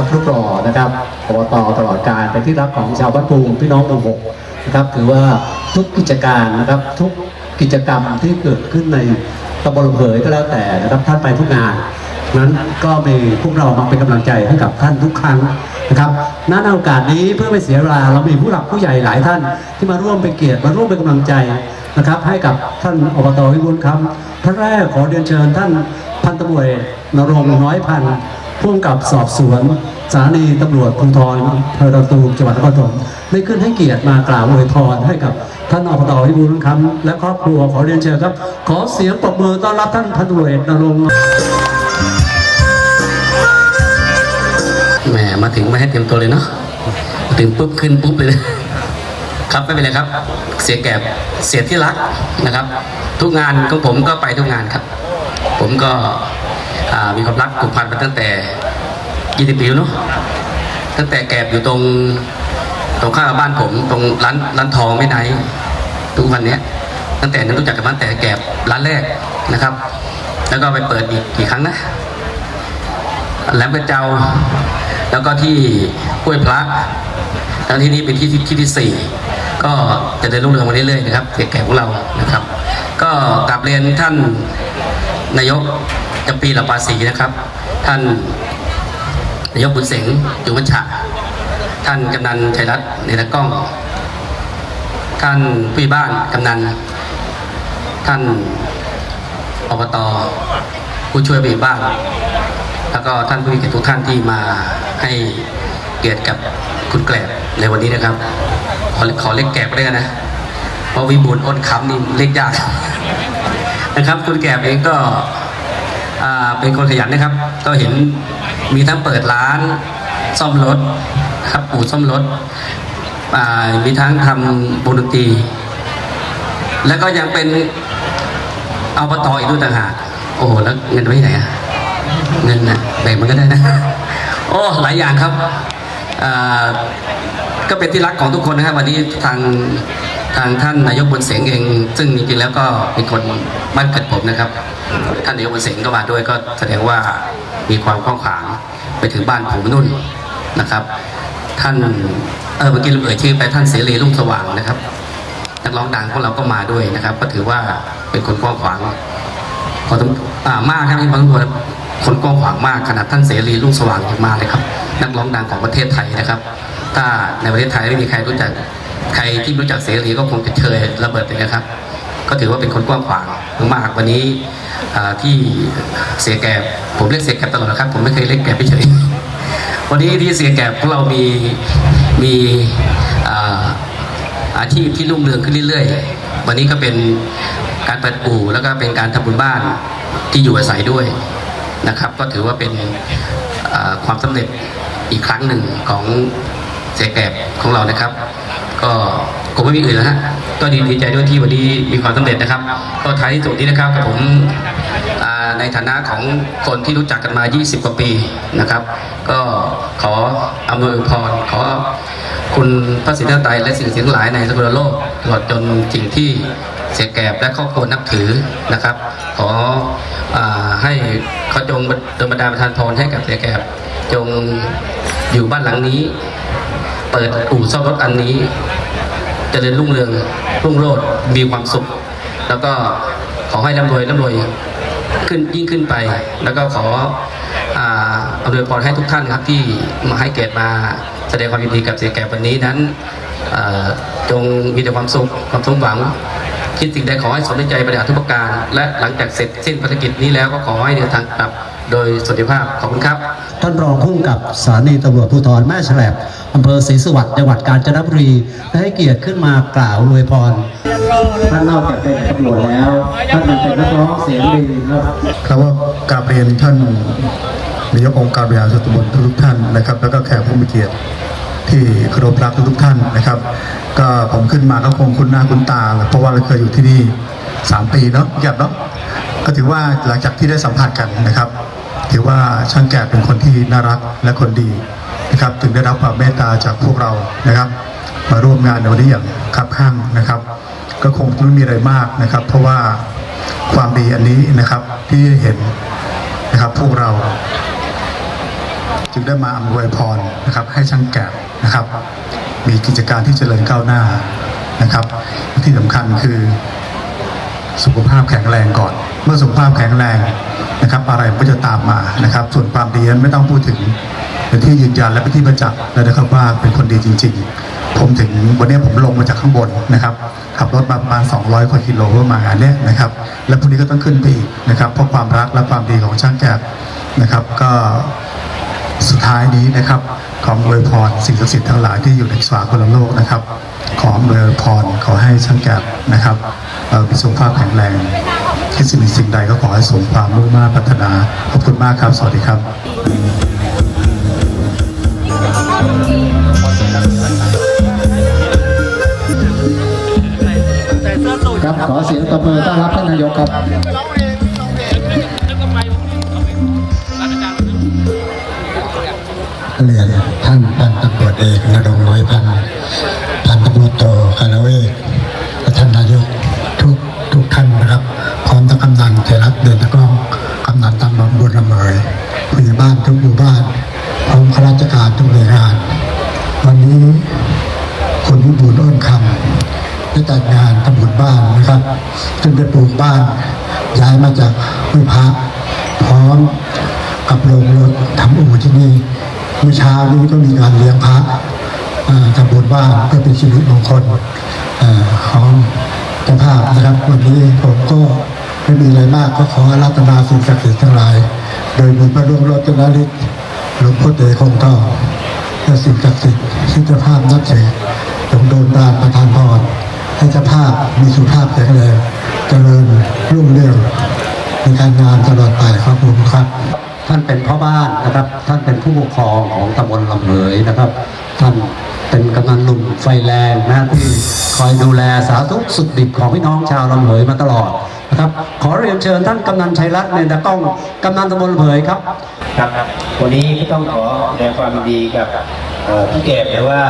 นะครับรูปหล่อนะครับอบตตลอดการเป็นที่รักของชาวบ้านปูพี่น้องหมู่หกนะครับถือว่าทุกกิจการนะครับทุกกิจกรรมที่เกิดขึ้นในตำบลเผยก็แล้วแต่นะครับท่านไปทุกงานนั้นก็มีพวกเรามาเป็นกำลังใจให้กับท่านทุกครั้งนะครับณโอกาสนี้เพื่อไม่เสียเวลาเรามีผู้หลักผู้ใหญ่หลายท่าน ที่มาร่วมเป็นเกียรติมาร่วมเป็นกำลังใจนะครับ ให้กับท่านอบตวิบูลครับท่านแรกขอเรียนเชิญท่านพันตำรวจนรงค์น้อยพันธ์ ผู้กำกับสอบสวนสถานีตำรวจภูธรเภอดอนตูมจังหวัดนครปฐมได้ขึ้นให้เกียรติมากล่าวอวยพรให้กับท่านอบตวิบูลครับและครอบครัวขอเรียนเชิญครับ ขอเสียงปรบมือต้อนรับท่านพันตำรวจเอกนรงค์แหมมาถึงไม่ให้เตรียมตัวเลยเนาะถึงปุ๊บขึ้นปุ๊บเลยครับไม่เป็นไรครับ เสียแก่เสียที่รักนะครับ ทุกงานของผมก็ไปทุกงานครับ ผมก็ มีความรักผูกพันมาตั้งแต่20ปีแล้วเนาะตั้งแต่แกบอยู่ตรงตรงข้างบ้านผมตรงร้านร้านทองไม่ไหนทุกวันเนี้ยตั้งแต่นั้นรู้จักกันมาแต่แกบร้านแรกนะครับ แล้วก็ไปเปิดอีกกี่ครั้งนะแหลมกระเจ้า แล้วก็ที่ห้วยพระแล้วที่นี่เป็นที่ที่ที่ที่สี่ก็จะเดินรุ่งเรืองมาเรื่อยๆนะครับเสียแก่ของเรานะครับ ก็กลับเรียนท่านนายก จำปีละปาสีนะครับ ท่านนายกบุญเสงจุวัชชะท่านกำนันชัยรัตน์เนรกล้อง ท่านผู้บ้านกำนัน ท่านอบตผู้ช่วยผู้บ้าน แล้วก็ท่านผู้มีเกียรติทุกท่านที่มาให้เกียรติกับคุณแกลบในวันนี้นะครับ ขอขอเล็กแกลบด้วยนะ เพราะวิบูลอ้นคำนี่เล็กยากนะครับ คุณแกลบเองก็ เป็นคนขยันนะครับ ก็เห็นมีทั้งเปิดร้านซ่อมรถครับอู่ซ่อมรถมีทั้งทำวงดนตรีแล้วก็ยังเป็นเอาปตออีกด้วยต่างหากโอ้โหแล้วเงินไว้ไหนอะเงินนะแบ่งมันก็ได้นะ โอ้หลายอย่างครับก็เป็นที่รักของทุกคนนะครับ วันนี้ทางทางท่านนายกบุญเสียงเอง ซึ่งจริงๆแล้วก็เป็นคนบ้านเกิดผมนะครับ ท่านนายกบุญเสงก็มาด้วยก็แสดงว่ามีความกว้างขวางไปถึงบ้านผมนุ่นนะครับ ท่านเออเมื่อกี้เราเอ่ยชื่อไปท่านเสรีรุ่งสว่างนะครับนักร้องดังของเราก็มาด้วยนะครับ ก็ถือว่าเป็นคนกว้างขวางพอสมอ่ามากครับนี่พอสมควคนกว้างขวางมากขนาดท่านเสรีรุ่งสว่างยังมาเลยครับ นักร้องดังของประเทศไทยนะครับ ถ้าในประเทศไทยไม่มีใครรู้จักใครที่รู้จักเสรีก็คงจะเชยระเบิดเลยนะครับ ก็ถือว่าเป็นคนกว้างขวางมากวันนี้ ที่เสียแก่ผมเรียกเสียแก่ตลอดนะครับ ผมไม่เคยเรียกแก่เฉยวันนี้ที่เสียแก่พวกเรามีมีอาอาชีพที่รุ่งเรืองขึ้นเรื่อยๆ วันนี้ก็เป็นการเปิดอู่แล้วก็เป็นการทำบุญบ้านที่อยู่อาศัยด้วยนะครับ ก็ถือว่าเป็นความสำเร็จอีกครั้งหนึ่งของเสียแกบของเรานะครับ ก็คงไม่มีอื่นแล้วฮะก็ดีดีใจด้วยที่วันนี้มีความสำเร็จนะครับ ก็ท้ายที่สุดนี้นะครับผม ในฐานะของคนที่รู้จักกันมา 20 กว่าปีนะครับ ก็ขออำนวยอวยพรขอคุณพระศรีนตรัยและสิ่งสิ่งหลายในสกุลโลกตลอดจนสิ่งที่เสียแกบและครอบครัวนับถือนะครับ ขออให้เขาจงดนบันดาลประทานพรให้กับเสียแกบจงอยู่บ้านหลังนี้ เปิดอู่ซ่อมรถอันนี้จเจริญรุ่งเรืองรุ่งโรจน์มีความสุข แล้วก็ขอให้ร่ำรวยร่ำรวย ขึ้นยิ่งขึ้นไป แล้วก็ขออ่าอำนวยพรให้ทุกท่านครับที่มาให้เกียรติมาแสดงความยินดีกับเสียแก่วันนี้นั้นจงมีแต่ความสุขความสมหวัง คิดสิ่งใดขอให้สมใจประดาทุกประการ และหลังจากเสร็จสิ้นภารกิจนี้แล้วก็ขอให้เดินทางกลับ โดยสวัสดิภาพขอบคุณครับ ท่านรองผู้กำกับสถานีตำรวจภูธรแม่ฉลบอำเภอศรีสวัสดิ์จังหวัดกาญจนบุรีได้ให้เกียรติขึ้นมากล่าวอวยพรท่านนอกจากเป็นตำรวจแล้วท่านยังเป็นนักร้องเสียงดีครับครับว่ากราบเรียนท่านนายกองค์การบริหารส่วนตำบลทุกๆท่านนะครับ แล้วก็แขกผู้มีเกียรติที่เคารพรักทุกๆท่านนะครับ ก็ผมขึ้นมาก็คงคุ้นหน้าคุ้นตาแหละเพราะว่าเราเคยอยู่ที่นี่ 3 ปีเนาะหยับเนาะก็ถือว่าหลังจากที่ได้สัมผัสกันนะครับ ถือว่าช่างแก่เป็นคนที่น่ารักและคนดีนะครับถึงได้รับความเมตตาจากพวกเรานะครับ มาร่วมงานในวันนี้อย่างคับข้างนะครับ ก็คงไม่มีอะไรมากนะครับ เพราะว่าความดีอันนี้นะครับที่เห็นนะครับพวกเรา จึงได้มาอำนวยพรนะครับ ให้ช่างแกะนะครับ มีกิจการที่เจริญก้าวหน้านะครับ ที่สำคัญคือสุขภาพแข็งแรงก่อน เมื่อสุขภาพแข็งแรงนะครับอะไรก็จะตามมานะครับ ส่วนความดีนั้นไม่ต้องพูดถึงเป็นที่ยืนยันและเป็นที่ประจักษ์แล้วนะครับว่าเป็นคนดีจริง ๆ ผมถึงวันนี้ผมลงมาจากข้างบนนะครับขับรถมาประมาณ 200กว่ากิโลเพื่อมางานเนี้ยนะครับ และพรุ่งนี้ก็ต้องขึ้นไปอีกนะครับเพราะความรักและความดีของช่างแกะนะครับ ก็สุดท้ายนี้นะครับขออวยพรสิ่งศักดิ์สิทธิ์ทั้งหลายที่อยู่ในสวากลโลกนะครับ ขออวยพรขอให้ช่างแกะนะครับมีสุขภาพแข็งแรง คิดสิ่งสิ่งใดก็ขอให้สมความมุ่งมา่พัฒนา ขอบคุณมากครับ สวัสดีครับครับขอเสียงตบมือต้อนรับท่านนายกครับ วันนี้คุณวิบูลย์อ้นคำได้จัดงานทำบุญบ้านนะครับซึ่งได้ปลูกบ้าน ย้ายมาจากวยพระพร้อมกับโรงรถทำอู่ที่นี่เมื่อเช้านี้ก็มีการเลี้ยงพระทำบุญบ้านเพื่อเป็นชีวิตมงคลของเจ้าภาพนะครับ วันนี้ผมก็ไม่มีอะไรมากก็ขออารัตนาสิ่งศักดิ์สิทธิ์ทั้งหลาย โดยมีพระร่วงรจนฤทธิ์หลวงพ่อเตคงทอง และสิ่งศักดิ์สิทธิ์ที่เจ้าภาพนับถือจงโดนดานประทานพรให้เจ้าภาพมีสุขภาพแข็งแรงเจริญรุ่งเรืองในการงานตลอดไปครับผมครับ ท่านเป็นพ่อบ้านนะครับ ท่านเป็นผู้ปกครองของตำบลลำเหยนะครับ ท่านเป็นกำนันหนุ่มไฟแรงนะที่คอยดูแลสาธารณสุขสุขดิบของพี่น้องชาวลำเหยมาตลอด ครับขอเรียนเชิญท่านกำนันชัยรัตน์เนตรกล้องกำนันตำบลเหยครับครับ วันนี้ก็ต้องขอแสดงความยินดีกับพี่เก็บหรือว่า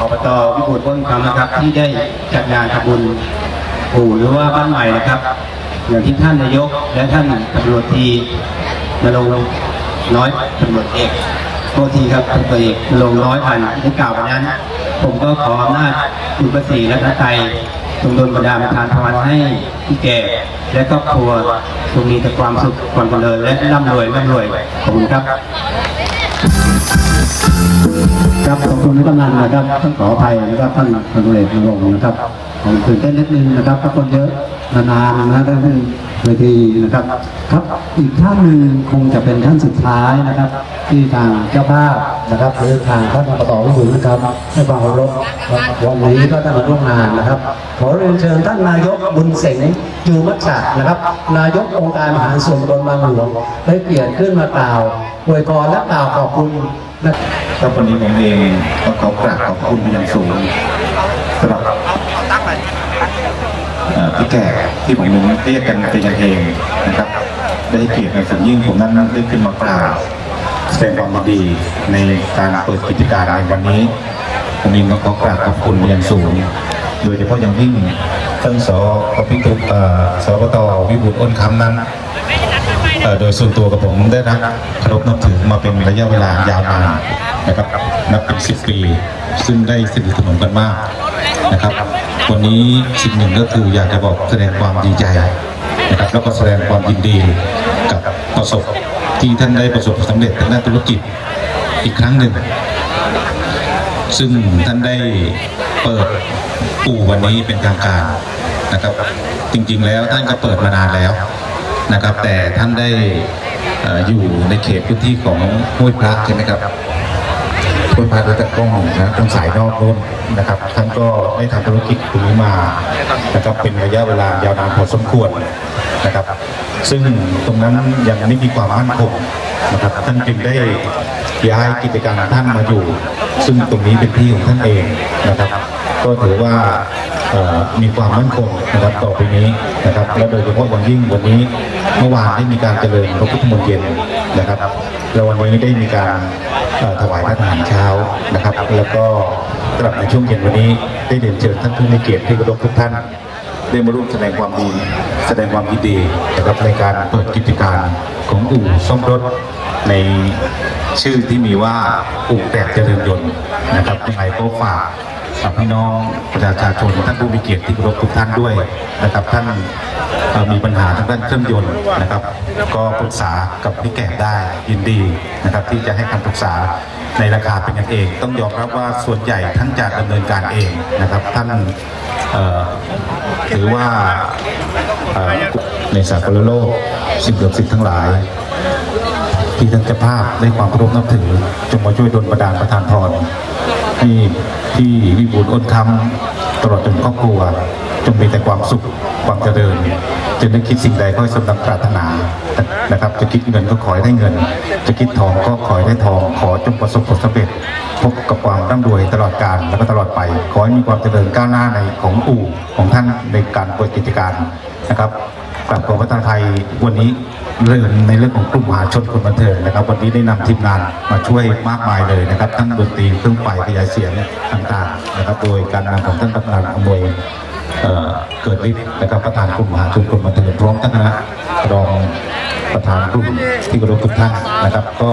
อบตวิบูลพ้นคำนะครับ ที่ได้จัดงานทำบุญปู่หรือว่าบ้านใหม่นะครับอย่างที่ท่านนายกและท่านตำรวจตรีนรงน้อยตำรวจเอกโทษทีครับตำรวจเอกนรงน้อยพันธ์ได้กล่าววันนั้น ผมก็ขออำนาจคุณประสีและพระไตร จงดลบันดาลประทานพรให้พี่แก่และครอบครัวจงมีแต่ความสุขความเจริญและร่ำรวยร่ำรวยขอบคุณครับ ครับขอบคุณกำนันนะครับท่านขออภัยนะครับท่านพันตุเอกนรงค์นะครับผมตื่นเต้นนิดนึงนะครับเพราคนเยอะนานๆนะท่าน เวทีนะครับครับอีกท่านหนึ่งคงจะเป็นท่านสุดท้ายนะครับ ที่ทางเจ้าภาพนะครับหรือทางท่านอบตวิบูลย์นะครับให้ความเคารพวันนี้ก็ได้มาร่วมงานนะครับ ขอเรียนเชิญท่านนายกบุญเสงจูมัชชะนะครับ นายกองค์การมหาส่วนตำบลางหลวงได้เกียรติขึ้นมากล่าวอวยพรและกล่าวขอบคุณนะครับวันนี้ผมเองก็ขอกราบขอบคุณเป็นอย่างสูงสำหรับ พี่แก่ที่ผมเรียกกันเป็นกันเองนะครับ ได้เกียรติในสิ่งยิ่งผมนั้นได้ขึ้นมากราบแสดงความดีในการเปิดกิจการในวันนี้ผมเองก็ขอกราบขอบคุณอย่างสูง โดยเฉพาะอย่างยิ่งท่านสอพิทุกเอ่อสปตวิบูลย์อ้นคำนั้น โดยส่วนตัวกับผมได้รับเคารพนับถือมาเป็นระยะเวลายาวนานนะครับนับเป็นสิบปี ซึ่งได้สนิทสนมกันมากนะครับ วันนี้สิ่งหนึ่งก็คืออยากจะบอกแสดงความดีใจนะครับแล้วก็แสดงความยินดีกับประสบที่ท่านได้ประสบความสำเร็จทางด้านธุรกิจอีกครั้งหนึ่ง ซึ่งท่านได้เปิดอู่วันนี้เป็นทางการนะครับ จริงๆแล้วท่านก็เปิดมานานแล้ว นะครับ แต่ท่านได้เอ่ออยู่ในเขตพื้นที่ของห้วยพระใช่ไหมครับห้วยพระและตะกล้องนะตรงสายนอกโน้นนะครับ ท่านก็ได้ทำธุรกิจตรงนี้มานะครับเป็นระยะเวลายาวนานพอสมควรนะครับ ซึ่งตรงนั้นยังไม่มีความมั่นคงนะครับท่านจึงได้ย้ายกิจการท่านมาอยู่ ซึ่งตรงนี้เป็นที่ของท่านเองนะครับ ก็ถือว่ามีความมั่นคงนะครับต่อไปนี้นะครับ และโดยเฉพาะอย่างยิ่งวันนี้เมื่อวานได้มีการเจริญพระพุทธมนต์เย็นนะครับแล้ววันนี้ได้มีการถวายพระทหารเช้านะครับ แล้วก็สำหรับในช่วงเย็นวันนี้ได้เรียนเชิญท่านผู้มีเกียรติที่เคารพทุกท่านได้มาร่วมแสดงความดีแสดงความยินดีนะครับในการเปิดกิจการของอู่ซ่อมรถในชื่อที่มีว่าอู่แตกเจริญยนต์นะครับยังไงก็ฝาก กับพี่น้องประชาชนท่านผู้มีเกียรติที่เคารพทุกท่านด้วยนะครับ ท่านมีปัญหาทางด้านเครื่องยนต์นะครับ ก็ปรึกษากับพี่แก่ได้ยินดีนะครับ ที่จะให้คำปรึกษาในราคาเป็นกันเอง ต้องยอมรับว่าส่วนใหญ่ท่านจะดำเนินการเองนะครับ ท่านถือว่าในสากลโลกสิ่งเกือบสิ่งทั้งหลายที่ท่านเจ้าภาพได้ความเคารพนับถือจงมาช่วยดลประดานประทานพร ให้ที่วิบูลอ้นคำตลอดจนครอบครัว จงมีแต่ความสุขความเจริญจะนึกคิดสิ่งใดก็ให้สมดังปรารถนานะครับ จะคิดเงินก็ขอให้ได้เงิน จะคิดทองก็ขอให้ได้ทอง ขอจงประสบผลสำเร็จพบกับความร่ำรวยตลอดกาลแล้วก็ตลอดไป ขอให้มีความเจริญก้าวหน้าในของอู่ของท่านในการเปิดกิจการนะครับ กลับขอพระทาไทยวันนี้เรื่องในเรื่องของกลุ่มมหาชนคนบันเทิงนะครับ วันนี้ได้นำทีมงานมาช่วยมากมายเลยนะครับทั้งดนตรีเครื่องไฟขยายเสียงต่างๆนะครับ โดยการนำของท่านประธานอำนวยเเกิดฤทธิ์นะครับประธานกลุ่มมหาชนคนบันเทิงพร้อมทั้งคณะรองประธานกลุ่มที่เคารพทุกท่านนะครับ ก็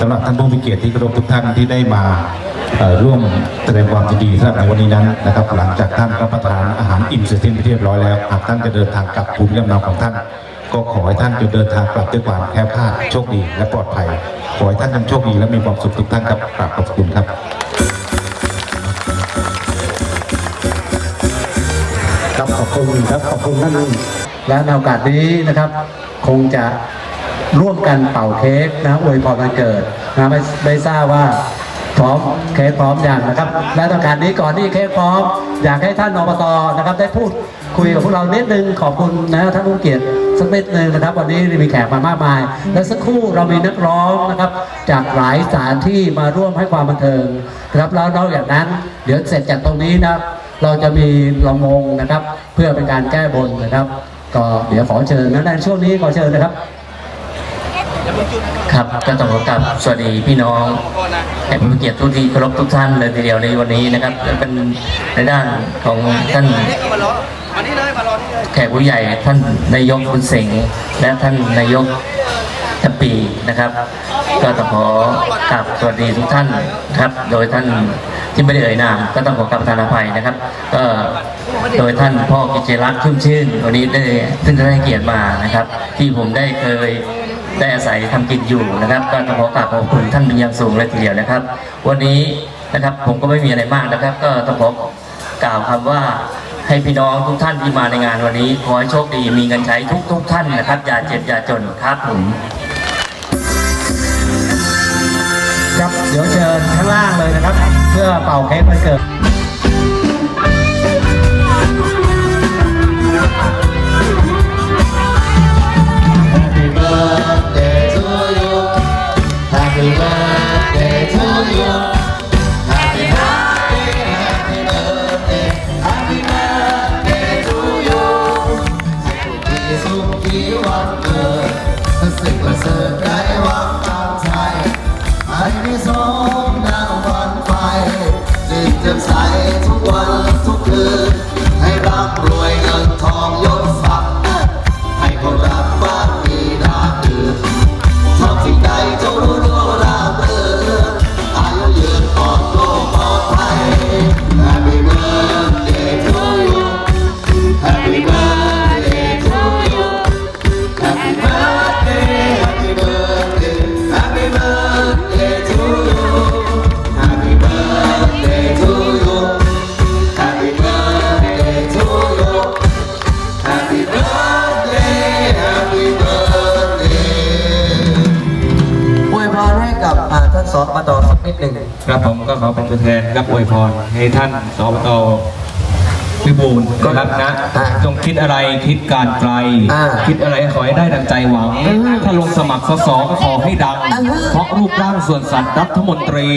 สำหรับท่านผู้มีเกียรติที่เคารพทุกท่านที่ได้มา ร่วมแสดงความยินดีสำหรับในวันนี้นั้นนะครับ หลังจากท่านรับประทานอาหารอิ่มเสร็จสิ้นไปเรียบร้อยแล้วหากท่านจะเดินทางกลับภูมิลำเนาของท่าน ก็ขอให้ท่านจะเดินทางกลับด้วยความแคล้วคลาดโชคดีและปลอดภัย ขอให้ท่านยังโชคดีและมีความสุขทุกท่านครับกราบขอบคุณครับครับขอบคุณครับขอบคุณท่านและในโอกาสนี้นะครับ คงจะร่วมกันเป่าเค้กนะอวยพรวันเกิดนะไม่ไม่ทราบว่า พร้อมเค้กพร้อมอย่างนะครับ และในโอกาสนี้ก่อนที่เค้กพร้อม อยากให้ท่านอบตนะครับ ได้พูดคุยกับพวกเรานิดนึงขอบคุณนะท่านผู้เกียรติสักนิดนึงนะครับ วันนี้มีแขกมามากมาย และสักครู่เรามีนักร้องนะครับ จากหลายสถานที่มาร่วมให้ความบันเทิงนะครับแล้วนอกจากนั้น เดี๋ยวเสร็จจากตรงนี้นะเราจะมีลำวงนะครับ เพื่อเป็นการแก้บนนะครับ ก็เดี๋ยวขอเชิญนะในช่วงนี้ขอเชิญนะครับ ครับก็ต้องขอกราบสวัสดีพี่น้องให้ผู้เกียรติทุกที่เคารพทุกท่านเลยทีเดียวในวันนี้นะครับเป็นในด้านของท่านแขกผู้ใหญ่ท่านนายกคุณเสงและท่านนายกจำปีนะครับ ก็ต้องขอกราบสวัสดีทุกท่านครับ โดยท่านที่ไม่ได้เอ่ยนามก็ต้องขอกราบประธานอภัยนะครับก็โดยท่านพ่อกิจรักษ์ชุ่มชื่นวันนี้ได้ซึ่งได้ให้เกียรติมานะครับ ที่ผมได้เคย ได้อาศัยทำกินอยู่นะครับ ก็ต้องขอกราบขอบคุณท่านเป็นอย่างสูงเลยทีเดียวนะครับ วันนี้นะครับผมก็ไม่มีอะไรมากนะครับ ก็ต้องขอกล่าวคำว่าให้พี่น้องทุกท่านที่มาในงานวันนี้ ขอให้โชคดีมีเงินใช้ทุกทุกท่านนะครับ อย่าเจ็บอย่าจนครับผมครับเดี๋ยวเชิญข้างล่างเลยนะครับ เพื่อเป่าเค้กวันเกิด กับอ่าท่านสอบตสักนิดหนึ่งครับผมก็ขอเป็นตัวแทนรับอวยพรให้ท่านสอบตวิบูลย์นะครับนะอ่าจงคิดอะไรคิดการไกลอ่าคิดอะไรขอให้ได้ดังใจหวัง ถ้าลงสมัครสสก็ขอให้ดังอ่าเพราะรูปร่างส่วนสัตว์รัฐมนตรี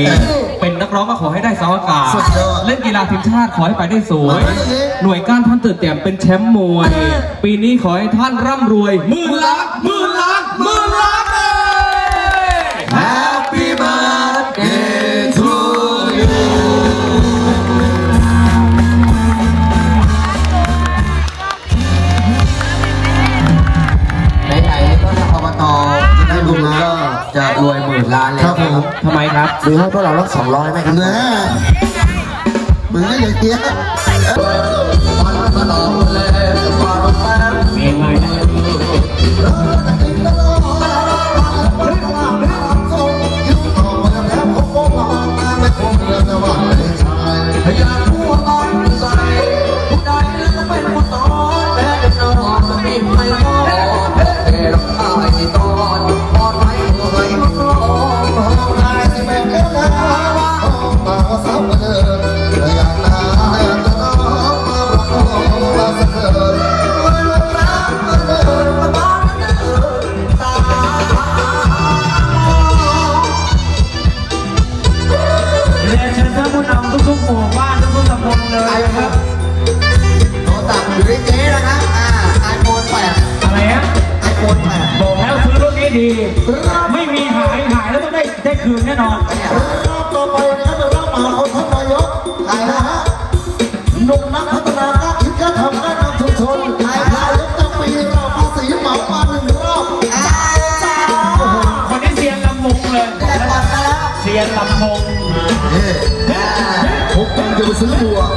เป็นนักร้องก็ขอให้ได้สาวอากาศสุดยอดเล่นกีฬาทีมชาติขอให้ไปได้สวยอ่าหน่วยก้านท่านตื่นเต้มเป็นแชมป์มวย ปีนี้ขอให้ท่านร่ำรวยหมื่นล้านหมื่น ทำไมครับมีให้พวกเราลักสองร้อยไหมครับแน่มึงก็อย่างเงี้ยมีไหมอยากรู้ว่าอ่ แน่นอน รอบต่อไปนะครับเป็นรอบมาของท่านนายกใครนะฮะหนุ่มนักพัฒนาการคิดการทำการนำชุมชนนายกจำปีเราภาษีเหมามาหนึ่งรอบอ่าจ้าคนนี้เซียนลำวงเลยแต่ก่อนนะแล้วเซียนลำวงผมกำลังจะไปซื้อบัวขอบคุณครับ